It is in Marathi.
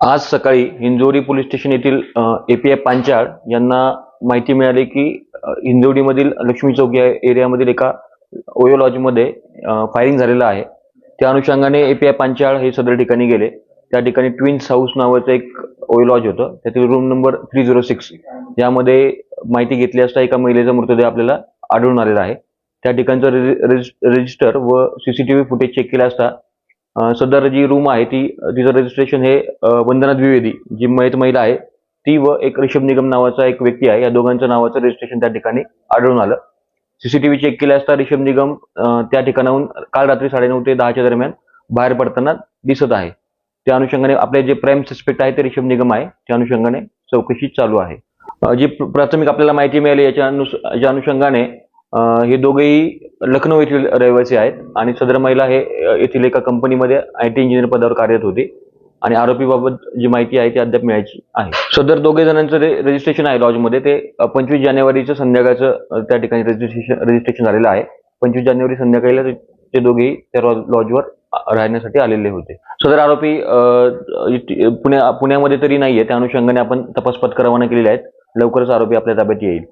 आज सकाळी हिंजवडी पोलीस स्टेशन येथील एपीआय पांचाळ यांना माहिती मिळाली की हिंजोडीमधील हिंजवडीमधील लक्ष्मी चौक या एरियामधील एका ओयो लॉजमध्ये फायरिंग झालेलं आहे. त्या अनुषंगाने एपीआय पांचाळ हे सदर ठिकाणी गेले. त्या ठिकाणी ट्विन्स हाऊस नावाचं एक ओयो लॉज होतं. त्यातील room number three zero six यामध्ये माहिती घेतली असता एका महिलेचा मृतदेह आपल्याला आढळून आलेला आहे. त्या ठिकाणचं रजिस्टर व सीसीटीव्ही फुटेज चेक केला असता सदर जी रूम आहे ती तिचं रजिस्ट्रेशन हे वंदना द्विवेदी जी मयत महिला आहे ती व एक ऋषभ निगम नावाचा एक व्यक्ती आहे. या दोघांच्या नावाचं रजिस्ट्रेशन त्या ठिकाणी आढळून आलं. सीसीटीव्ही चेक केले असता ऋषभ निगम त्या ठिकाणाहून काल रात्री साडेनऊ ते दहाच्या दरम्यान बाहेर पडताना दिसत आहे. त्या अनुषंगाने आपले जे प्राईम सस्पेक्ट आहे ते ऋषभ निगम आहे. त्या अनुषंगाने चौकशी चालू आहे. जी प्राथमिक आपल्याला माहिती मिळाली याच्या अनुषंगाने हे दोघेही लखनौ येथील रहिवासी आहेत आणि सदर महिला हे येथील एका कंपनीमध्ये आय टी इंजिनियर पदावर कार्यरत होते आणि आरोपीबाबत जी माहिती आहे ती अद्याप मिळायची आहे. सदर दोघे जणांचं जे रजिस्ट्रेशन आहे लॉजमध्ये ते पंचवीस जानेवारीचं संध्याकाळचं त्या ठिकाणी रजिस्ट्रेशन रजिस्ट्रेशन झालेलं आहे. पंचवीस जानेवारी संध्याकाळीला ते- दोघेही त्या लॉजवर राहण्यासाठी आलेले होते. सदर आरोपी पुण्या पुण्यामध्ये तरी नाहीये. त्या अनुषंगाने आपण तपास पथक रवाना केलेले आहेत. लवकरच आरोपी आपल्या ताब्यात येईल.